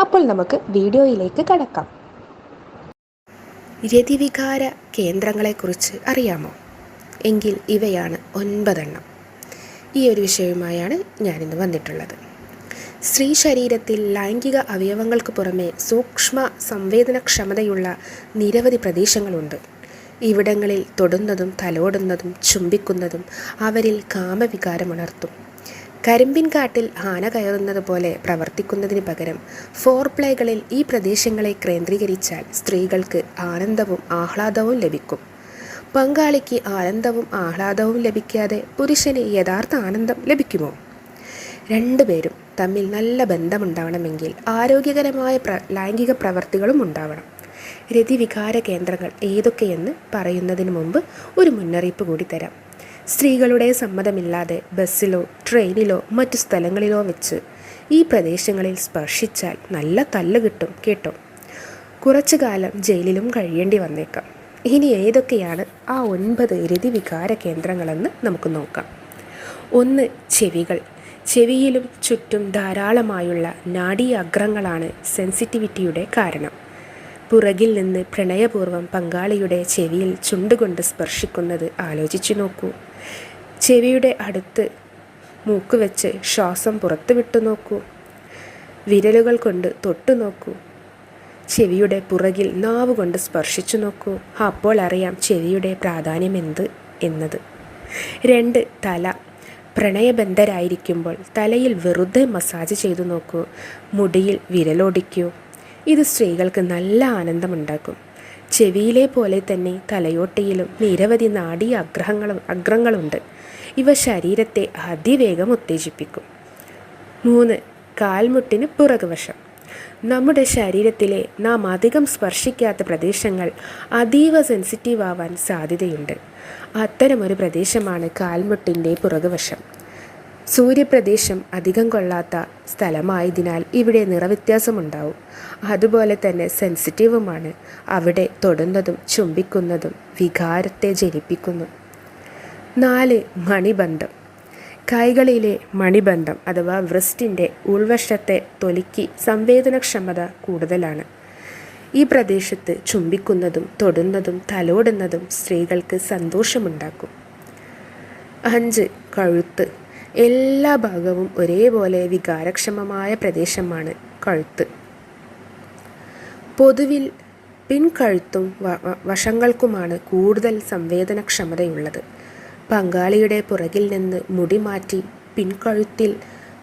അപ്പോൾ നമുക്ക് വീഡിയോയിലേക്ക് കടക്കാം. രതിവികാര കേന്ദ്രങ്ങളെക്കുറിച്ച് അറിയാമോ? എങ്കിൽ ഇവയാണ് ഒൻപതെണ്ണം. ഈ ഒരു വിഷയവുമായാണ് ഞാനിന്ന് വന്നിട്ടുള്ളത്. സ്ത്രീ ശരീരത്തിൽ ലൈംഗിക അവയവങ്ങൾക്ക് പുറമെ സൂക്ഷ്മ സംവേദനക്ഷമതയുള്ള നിരവധി പ്രദേശങ്ങളുണ്ട്. ഇവിടങ്ങളിൽ തൊടുന്നതും തലോടുന്നതും ചുംബിക്കുന്നതും അവരിൽ കാമവികാരമുണർത്തും. കരിമ്പിൻ കാട്ടിൽ ആന കയറുന്നത് പോലെ പ്രവർത്തിക്കുന്നതിന് പകരം ഫോർ പ്ലേകളിൽ ഈ പ്രദേശങ്ങളെ കേന്ദ്രീകരിച്ചാൽ സ്ത്രീകൾക്ക് ആനന്ദവും ആഹ്ലാദവും ലഭിക്കും. പങ്കാളിക്ക് ആനന്ദവും ആഹ്ലാദവും ലഭിക്കാതെ പുരുഷന് യഥാർത്ഥ ആനന്ദം ലഭിക്കുമോ? രണ്ടുപേരും തമ്മിൽ നല്ല ബന്ധമുണ്ടാവണമെങ്കിൽ ആരോഗ്യകരമായ പ്ര ലൈംഗിക പ്രവർത്തികളും ഉണ്ടാവണം. രതിവികാര കേന്ദ്രങ്ങൾ ഏതൊക്കെയെന്ന് പറയുന്നതിന് മുമ്പ് ഒരു മുന്നറിയിപ്പ് കൂടി തരാം. സ്ത്രീകളുടെ സമ്മതമില്ലാതെ ബസ്സിലോ ട്രെയിനിലോ മറ്റു സ്ഥലങ്ങളിലോ വെച്ച് ഈ പ്രദേശങ്ങളിൽ സ്പർശിച്ചാൽ നല്ല തല്ല് കിട്ടും കേട്ടോ. കുറച്ചു കാലം ജയിലിലും കഴിയേണ്ടി വന്നേക്കാം. ഇനി ഏതൊക്കെയാണ് ആ ഒൻപത് രതിവികാര കേന്ദ്രങ്ങളെന്ന് നമുക്ക് നോക്കാം. ഒന്ന് ചെവികൾ. ചെവിയിലും ചുറ്റും ധാരാളമായുള്ള നാഡീ അഗ്രങ്ങളാണ് സെൻസിറ്റിവിറ്റിയുടെ കാരണം. പുറകിൽ നിന്ന് പ്രണയപൂർവം പങ്കാളിയുടെ ചെവിയിൽ ചുണ്ടുകൊണ്ട് സ്പർശിക്കുന്നത് ആലോചിച്ചു നോക്കൂ. ചെവിയുടെ അടുത്ത് മൂക്ക് വെച്ച് ശ്വാസം പുറത്തു വിട്ടു നോക്കൂ. വിരലുകൾ കൊണ്ട് തൊട്ടു നോക്കൂ. ചെവിയുടെ പുറകിൽ നാവ് കൊണ്ട് സ്പർശിച്ചു നോക്കൂ. അപ്പോൾ അറിയാം ചെവിയുടെ പ്രാധാന്യം എന്ത് എന്നത്. രണ്ട് തല. പ്രണയബന്ധരായിരിക്കുമ്പോൾ തലയിൽ വെറുതെ മസാജ് ചെയ്തു നോക്കൂ. മുടിയിൽ വിരലോടിക്കൂ. ഇത് സ്ത്രീകൾക്ക് നല്ല ആനന്ദമുണ്ടാക്കും. ചെവിയിലെ പോലെ തന്നെ തലയോട്ടയിലും നിരവധി നാഡീ അഗ്രഹങ്ങളും അഗ്രങ്ങളുണ്ട്. ഇവ ശരീരത്തെ അതിവേഗം ഉത്തേജിപ്പിക്കും. മൂന്ന് കാൽമുട്ടിന് പുറകുവശം. നമ്മുടെ ശരീരത്തിലെ നാം അധികം സ്പർശിക്കാത്ത പ്രദേശങ്ങൾ അതീവ സെൻസിറ്റീവ് ആവാൻ സാധ്യതയുണ്ട്. അത്തരമൊരു പ്രദേശമാണ് കാൽമുട്ടിന്റെ പുറകുവശം. സൂര്യപ്രദേശം അധികം കൊള്ളാത്ത സ്ഥലമായതിനാൽ ഇവിടെ നിറവ്യത്യാസമുണ്ടാവും. അതുപോലെ തന്നെ സെൻസിറ്റീവുമാണ് അവിടെ തൊടുന്നതും ചുംബിക്കുന്നതും വികാരത്തെ ജനിപ്പിക്കുന്നു. നാല് മണിബന്ധം. കൈകളിലെ മണിബന്ധം അഥവാ വ്രിസ്റ്റിന്റെ ഉൾവശത്തെ തൊലിക്ക് സംവേദനക്ഷമത കൂടുതലാണ്. ഈ പ്രദേശത്ത് ചുംബിക്കുന്നതും തൊടുന്നതും തലോടുന്നതും സ്ത്രീകൾക്ക് സന്തോഷമുണ്ടാക്കും. അഞ്ച് കഴുത്ത്. എല്ലാ ഭാഗവും ഒരേപോലെ വികാരക്ഷമമായ പ്രദേശമാണ് കഴുത്ത്. പൊതുവിൽ പിൻകഴുത്തും വശങ്ങൾക്കുമാണ് കൂടുതൽ സംവേദനക്ഷമതയുള്ളത്. പങ്കാളിയുടെ പുറകിൽ നിന്ന് മുടി മാറ്റി പിൻകഴുത്തിൽ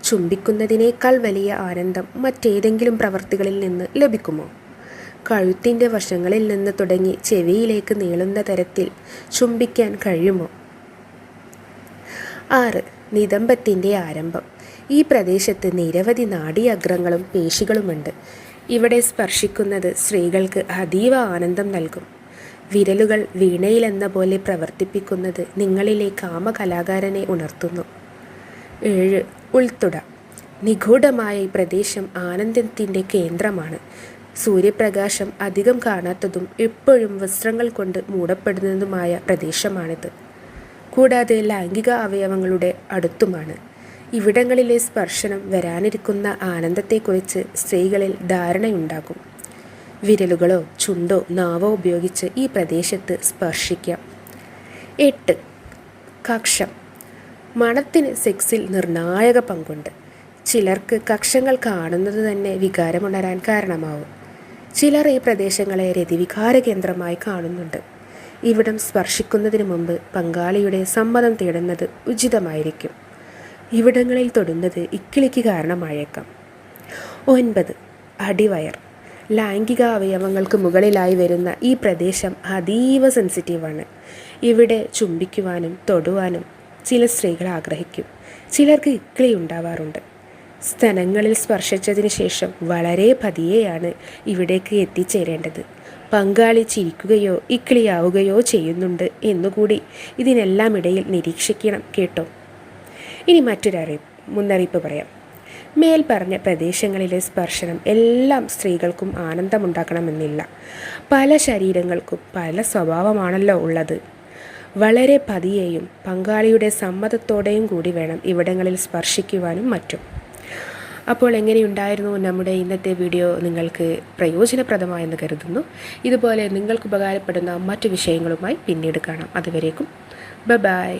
ചുംബിക്കുന്നതിനേക്കാൾ വലിയ ആനന്ദം മറ്റേതെങ്കിലും പ്രവർത്തികളിൽ നിന്ന് ലഭിക്കുമോ? കഴുത്തിന്റെ വശങ്ങളിൽ നിന്ന് തുടങ്ങി ചെവിയിലേക്ക് നീളുന്ന തരത്തിൽ ചുംബിക്കാൻ കഴിയുമോ? ആറ്. നിതംബത്തിന്റെ ആരംഭം. ഈ പ്രദേശത്ത് നിരവധി നാഡീഅഗ്രങ്ങളും പേശികളുമുണ്ട്. ഇവിടെ സ്പർശിക്കുന്നത് സ്ത്രീകൾക്ക് അതീവ ആനന്ദം നൽകും. വിരലുകൾ വീണയിലെന്ന പോലെ പ്രവർത്തിപ്പിക്കുന്നത് നിങ്ങളിലെ കാമകലാകാരനെ ഉണർത്തുന്നു. ഏഴ് ഉൾത്തുട. നിഗൂഢമായ ഈ പ്രദേശം ആനന്ദത്തിന്റെ കേന്ദ്രമാണ്. സൂര്യപ്രകാശം അധികം കാണാത്തതും എപ്പോഴും വസ്ത്രങ്ങൾ കൊണ്ട് മൂടപ്പെടുന്നതുമായ പ്രദേശമാണിത്. കൂടാതെ ലൈംഗിക അവയവങ്ങളുടെ അടുത്തുമാണ്. ഇവിടങ്ങളിലെ സ്പർശനം വരാനിരിക്കുന്ന ആനന്ദത്തെക്കുറിച്ച് സ്ത്രീകളിൽ ധാരണയുണ്ടാകും. വിരലുകളോ ചുണ്ടോ നാവോ ഉപയോഗിച്ച് ഈ പ്രദേശത്ത് സ്പർശിക്കാം. എട്ട്. കക്ഷം. മണത്തിന് സെക്സിൽ നിർണായക പങ്കുണ്ട്. ചിലർക്ക് കക്ഷങ്ങൾ കാണുന്നത് തന്നെ വികാരമുണരാൻ കാരണമാവും. ചിലർ ഈ പ്രദേശങ്ങളെ രതിവികാര കേന്ദ്രമായി കാണുന്നുണ്ട്. ഇവിടം സ്പർശിക്കുന്നതിന് മുമ്പ് പങ്കാളിയുടെ സമ്മതം തേടുന്നത് ഉചിതമായിരിക്കും. ഇവിടങ്ങളിൽ തൊടുന്നത് ഇക്കിളിക്ക് കാരണമായേക്കാം. ഒൻപത്. അടിവയർ. ലൈംഗിക അവയവങ്ങൾക്ക് മുകളിലായി വരുന്ന ഈ പ്രദേശം അതീവ സെൻസിറ്റീവാണ് ഇവിടെ ചുംബിക്കുവാനും തൊടുവാനും ചില സ്ത്രീകൾ ആഗ്രഹിക്കും. ചിലർക്ക് ഇക്കിളി ഉണ്ടാവാറുണ്ട്. സ്തനങ്ങളിൽ സ്പർശിച്ചതിന് ശേഷം വളരെ പതിയെയാണ് ഇവിടേക്ക് എത്തിച്ചേരേണ്ടത്. പങ്കാളി ചിരിക്കുകയോ ഇക്കിളിയാവുകയോ ചെയ്യുന്നുണ്ട് എന്നുകൂടി ഇതിനെല്ലാം ഇടയിൽ നിരീക്ഷിക്കണം കേട്ടോ. ഇനി മറ്റൊരറിയിപ്പ് മുന്നറിയിപ്പ് പറയാം. മേൽ പറഞ്ഞ പ്രദേശങ്ങളിലെ സ്പർശനം എല്ലാം സ്ത്രീകൾക്കും ആനന്ദമുണ്ടാക്കണമെന്നില്ല. പല ശരീരങ്ങൾക്കും പല സ്വഭാവമാണല്ലോ ഉള്ളത്. വളരെ പതിയെയും പങ്കാളിയുടെ സമ്മതത്തോടെയും കൂടി വേണം ഇവിടങ്ങളിൽ സ്പർശിക്കുവാനും മറ്റും. അപ്പോൾ എങ്ങനെയുണ്ടായിരുന്നു നമ്മുടെ ഇന്നത്തെ വീഡിയോ നിങ്ങൾക്ക് പ്രയോജനപ്രദമായെന്ന് കരുതുന്നു. ഇതുപോലെ നിങ്ങൾക്ക് ഉപകാരപ്പെടുന്ന മറ്റു വിഷയങ്ങളുമായി പിന്നീട് കാണാം. അതുവരേക്കും ബ ബായ്